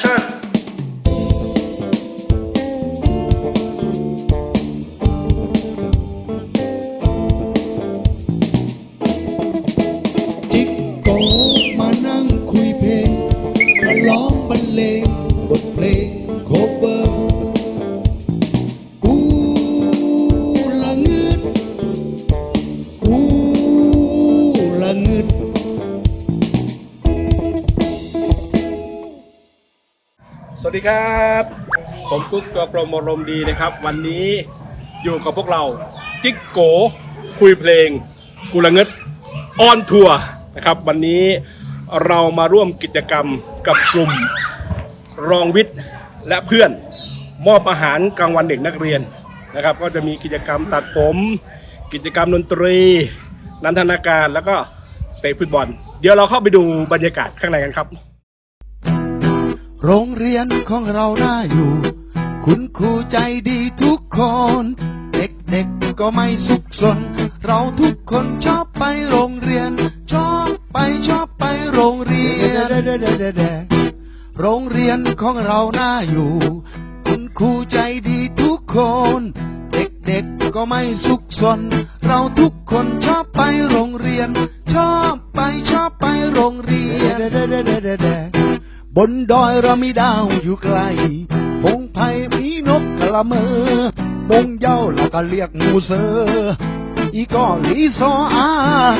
Sure. สวัสดีครับ ผมกุ๊กตัวกลมอารมณ์ดีนะครับ วันนี้อยู่กับพวกเราจิ๊กโกคุยเพลงกุลเงิดออนทัวร์นะครับ วันนี้เรามาร่วมกิจกรรมกับกลุ่มรองวิทย์และเพื่อนมอบอาหารกลางวันเด็กนักเรียนนะครับ ก็จะมีกิจกรรมตัดผม กิจกรรมดนตรี นันทนาการแล้วก็เตะฟุตบอล เดี๋ยวเราเข้าไปดูบรรยากาศข้างในกันครับ โรงเรียนของเราน่าอยู่ คุณครูใจดีทุกคน เด็กๆก็ไม่สุขสน เราทุกคนชอบไปโรงเรียน ชอบไปชอบไปโรงเรียน โรงเรียนของเราน่าอยู่ คุณครูใจดีทุกคน เด็กๆก็ไม่สุขสน เราทุกคนชอบไปโรงเรียน ชอบไปชอบไปโรงเรียน นดอยเรามีดาวอยู่ไกลพงไผ่มีนกกระเมอบงเย้าแล้วก็เรียกหมูเซออีก็ลีซออา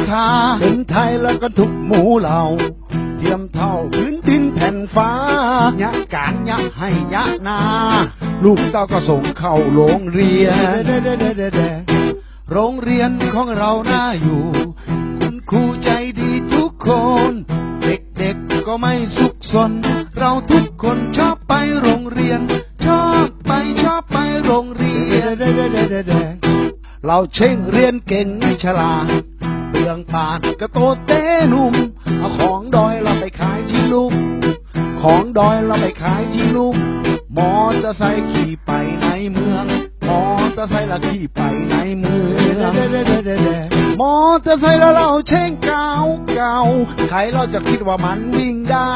คา เป็นไทยแล้วก็ทุกหมูเหล่าเทียมเท่าพื้นดินแผ่นฟ้ายะการยะให้ยะนา ลูกเต้าก็ส่งเข้าโรงเรียนโรงเรียนของเราน่าอยู่ คุณครูใจดีทุกคน เด็กๆก็ไม่สุข สน เราทุกคนชอบไปโรงเรียน ชอบไปชอบไปโรงเรียน เราเช่งเรียนเก่งฉลาดเรื่องผ่านกระโตเต้หนุ่มเอาของดอยเราไปขายที่ลุ่มของดอยเราไปขายที่ลุ่มมอเตอร์ไซค์ขี่ไปในเมือง มอเตอร์ไซค์ละขี่ไปในเมือง มอเตอร์ไซค์แล้วเราเช่งเก่าเก่าใครเราจะคิดว่ามันวิ่งได้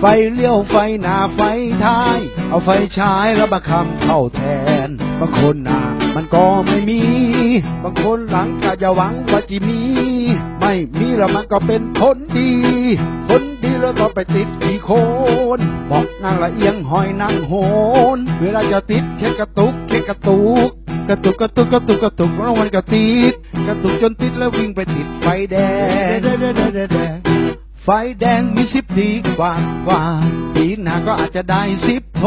ไฟเลี้ยวไฟหน้าไฟท้าย เอาไฟฉายแล้วมาคำเข้าแทน บางคนหน้ามันก็ไม่มี บางคนหลังก็จะหวังว่าจะมี ไม่มีแล้วมันก็เป็นคนดีคนดีแล้วก็ไปติดที่โคนบอกนั่งละเอียงหอยนั่งโหน เวลาจะติดแค่กระตุกแค่กระตุก กระตุกกระตุกกระตุกกระตุกแล้วมันก็ติดกระตุกจนติดแล้ววิ่งไปติดไฟแดงไฟแดงมีสิบดีกว่ากว่าปีหน้าก็อาจจะได้สิบโท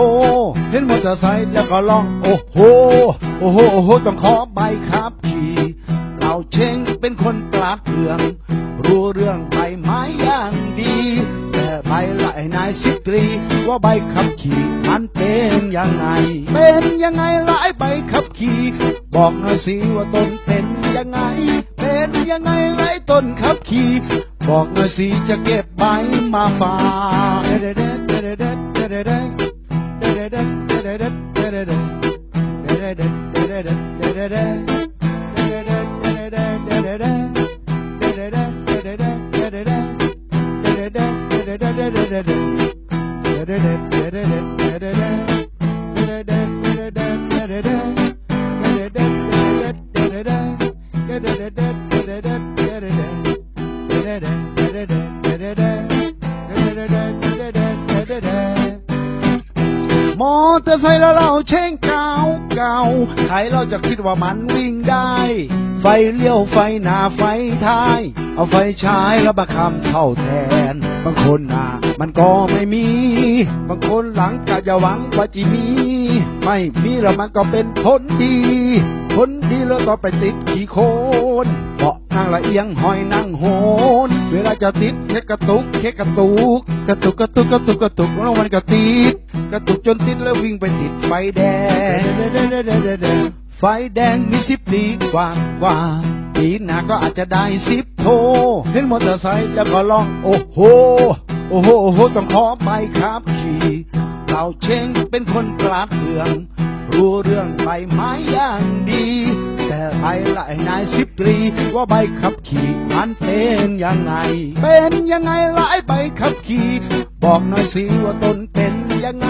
เห็นมอเตอร์ไซค์แล้วก็ร้องโอ้โหโอ้โหโอ้โหต้องขอใบขับขี่เราเชงเป็นคนปราดเรื่อง รู้เรื่องใบไม้อย่างดี แต่ใบไอ้นายสิบตรี ว่าใบขับขี่มันเป็นยังไง เป็นยังไงละไอ้ใบขับขี่ บอกหน่อยสิว่าตนเป็นยังไง เป็นยังไงละไอ้ต้นขับขี่ บอกหน่อยสิจะเก็บใบมาฝาก มอเตอร์ไซค์แล้วเราเช่งเก่าเก่าใครเราจะคิดว่ามันวิ่งได้ ไฟเลี้ยวไฟหน้าไฟท้าย เอาไฟฉายแล้วมาคำเข้าแทน บางคนหน้ามันก็ไม่มี บางคนหลังก็จะหวังว่าจะมี ไม่มีแล้วมันก็เป็นผลดี คนดีแล้วก็ไปติดขี่โคนเบาะนั่งละเอียงหอยนั่งโหน เวลาจะติดแค่กระตุกแค่กระตุก กระตุกกระตุกกระตุกกระตุกแล้วมันก็ติด กระตุกจนติดแล้ววิ่งไปติดไฟแดง ไฟแดงมีสิบดีกว่ากว่า ปีหน้าก็อาจจะได้สิบโทเห็นมอเตอร์ไซค์แล้วก็ร้องโอ้โหโอ้โหโอ้โหต้องขอใบขับขี่เราเชงเป็นคนปราดเรื่อง รู้เรื่องใบไม้อย่างดี แต่ใบละไอ้นายสิบตรี ว่าใบขับขี่มันเป็นยังไง เป็นยังไงหละไอ้ใบขับขี่ บอกหน่อยสิว่าตนเป็นยังไง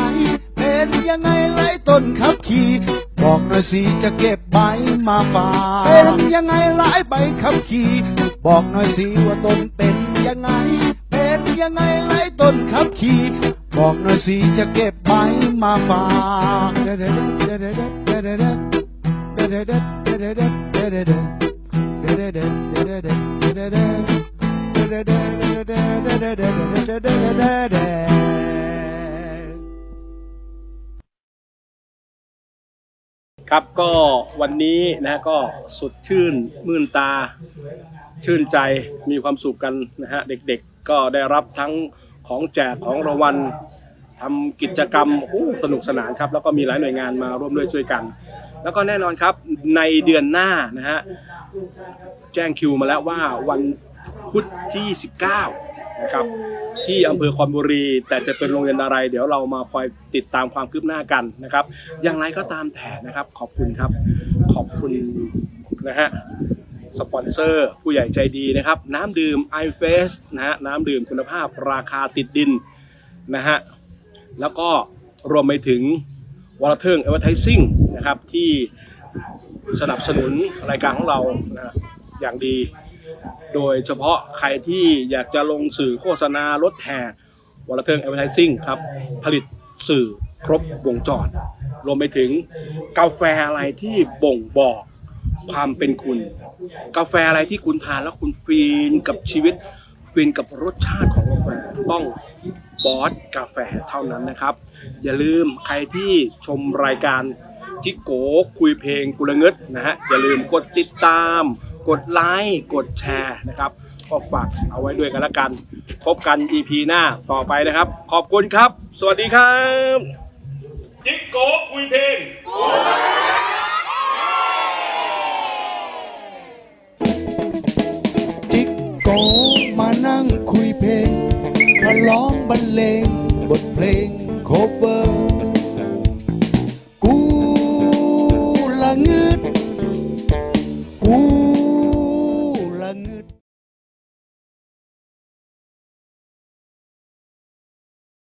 เป็นยังไงไรต้นขับขี่บอกหน่อยสิจะเก็บใบมาฝากเป็นยังไงหลายใบขับขี่บอกหน่อยสิว่าต้นเป็นยังไง เป็นยังไงไรต้นขับขี่บอกหน่อยสิจะเก็บใบมาฝากเด็ดเด็ดเด็ดเด็ดเด็ดเด็ดเด็ดเด็ดเด็ดเด็ดเด็ดเด็ดเด็ดเด็ดเด็ด ครับก็วันนี้นะฮะก็สดชื่นมื่นตา ชื่นใจมีความสุขกันนะฮะเด็กๆก็ได้รับทั้งของแจกของรางวัลทำกิจกรรมโอ้สนุกสนานครับ แล้วก็มีหลายหน่วยงานมาร่วมด้วยช่วยกัน แล้วก็แน่นอนครับในเดือนหน้านะฮะแจ้งคิวมาแล้วว่าวันพุธที่ 19 นะครับที่อำเภอคอนบุรี แต่จะเป็นโรงเรียนอะไร เดี๋ยวเรามาคอยติดตามความคืบหน้ากันนะครับ อย่างไรก็ตามแต่นะครับ ขอบคุณครับ ขอบคุณนะฮะสปอนเซอร์ผู้ใหญ่ใจดีนะครับ น้ำดื่ม i f a c e นะฮะน้ำดื่มคุณภาพราคาติดดินนะฮะแล้วก็รวมไปถึงวอลเทิงเอเวอร์ไทซิ่งนะครับที่สนับสนุนรายการของเรานะฮะอย่างดี โดยเฉพาะใครที่อยากจะลงสื่อโฆษณารถแห่วอลเทิงเอเวอร์ไทซิ่งครับ ผลิตสื่อครบวงจร รวมไปถึงกาแฟอะไรที่บ่งบอกความเป็นคุณ กาแฟอะไรที่คุณทานแล้วคุณฟีนกับชีวิต ฟินกับรสชาติของกาแฟต้องบอสกาแฟเท่านั้นนะครับ อย่าลืมใครที่ชมรายการจิโกคุยเพลงกุลเงิดนะฮะอย่าลืมกดติดตาม กดไลค์กดแชร์นะครับก็ฝากเอาไว้ด้วยกันละกัน พบกัน EP หน้าต่อไปนะครับ ขอบคุณครับ สวัสดีครับ จิกโก